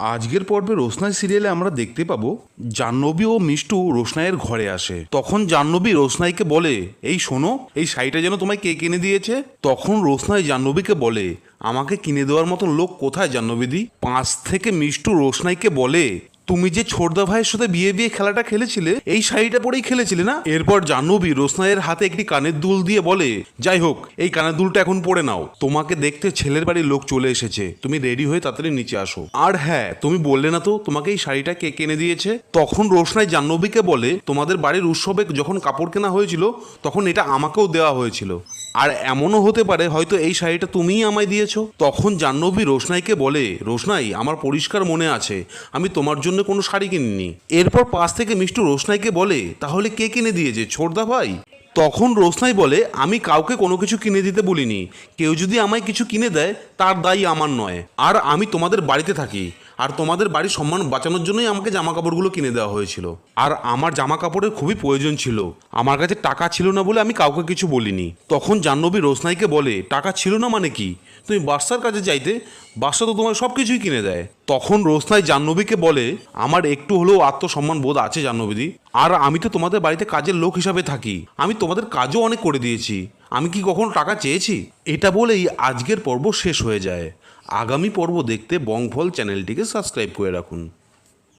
আজকের পর্বে রোশনাই সিরিয়ালে আমরা দেখতে পাবো, জাহ্নবী ও মিষ্টু রোশনাইয়ের ঘরে আসে। তখন জাহ্নবী রোশনাইকে বলে, এই শোনো, এই শাড়িটা যেন তোমায় কে কিনে দিয়েছে? তখন রোশনাই জাহ্নবীকে বলে, আমাকে কিনে দেওয়ার মতন লোক কোথায় জাহ্নবীদি পাঁচ থেকে মিষ্টু রোশনাইকে বলে তুমি যে ছোটদা ভাইয়ের সাথে বিয়ে বিয়ে খেলাটা খেলেছিলে, এই শাড়িটা পরেই খেলেছিলে না? এরপর জাহ্নবী রোশনাইয়ের হাতে একটি কানের দুল দিয়ে বলে, যাই হোক, এই কানের দুলটা এখন পরে নাও। তোমাকে দেখতে ছেলের বাড়ির লোক চলে এসেছে। তুমি রেডি হয়ে তাড়াতাড়ি নিচে আসো। আর হ্যাঁ তুমি বললে না তো, তোমাকে এই শাড়িটা কে কিনে দিয়েছে? তখন রোশনাই জাহ্নবীকে বলে, তোমাদের বাড়ির উৎসবে যখন কাপড় কেনা হয়েছিল, তখন এটা আমাকেও দেওয়া হয়েছিল। আর এমনও হতে পারে, হয়তো এই শাড়িটা তুমিই আমায় দিয়েছ। তখন জাহ্নবী রোশনাইকে বলে, রোশনাই, আমার পরিষ্কার মনে আছে, আমি তোমার জন্য কোনো শাড়ি কিনিনি। এরপর পাশ থেকে মিষ্টু রোশনাইকে বলে, তাহলে কে কিনে দিয়েছে, ছোটদা ভাই? তখন রোশনাই বলে, আমি কাউকে কোনো কিছু কিনে দিতে বলিনি। কেউ যদি আমায় কিছু কিনে দেয়, তার দায়ী আমার নয়। আর আমি তোমাদের বাড়িতে থাকি। আর তোমাদের বাড়ির সম্মান বাঁচানোর জন্যই আমাকে জামা কাপড়গুলো কিনে দেওয়া হয়েছিল। আর আমার জামা কাপড়ের খুবই প্রয়োজন ছিল। আমার কাছে টাকা ছিল না বলে আমি কাউকে কিছু বলিনি। তখন জাহ্নবী রোশনাইকে বলে, টাকা ছিল না মানে কি? তুমি বাদশার কাছে চাইতে বাদশা তো তোমার সব কিছুই কিনে দেয়। তখন রোশনাই জাহ্নবীকে বলে, আমার একটু হলেও আত্মসম্মান বোধ আছে জাহ্নবীদি। আর আমি তো তোমাদের বাড়িতে কাজের লোক হিসাবে থাকি। আমি তোমাদের কাজও অনেক করে দিয়েছি। আমি কি কখনো টাকা চেয়েছি? এটা বলেই আজকের পর্ব শেষ হয়ে যায়। আগামী পর্ব দেখতে বংফল চ্যানেলটিকে সাবস্ক্রাইব করে রাখুন।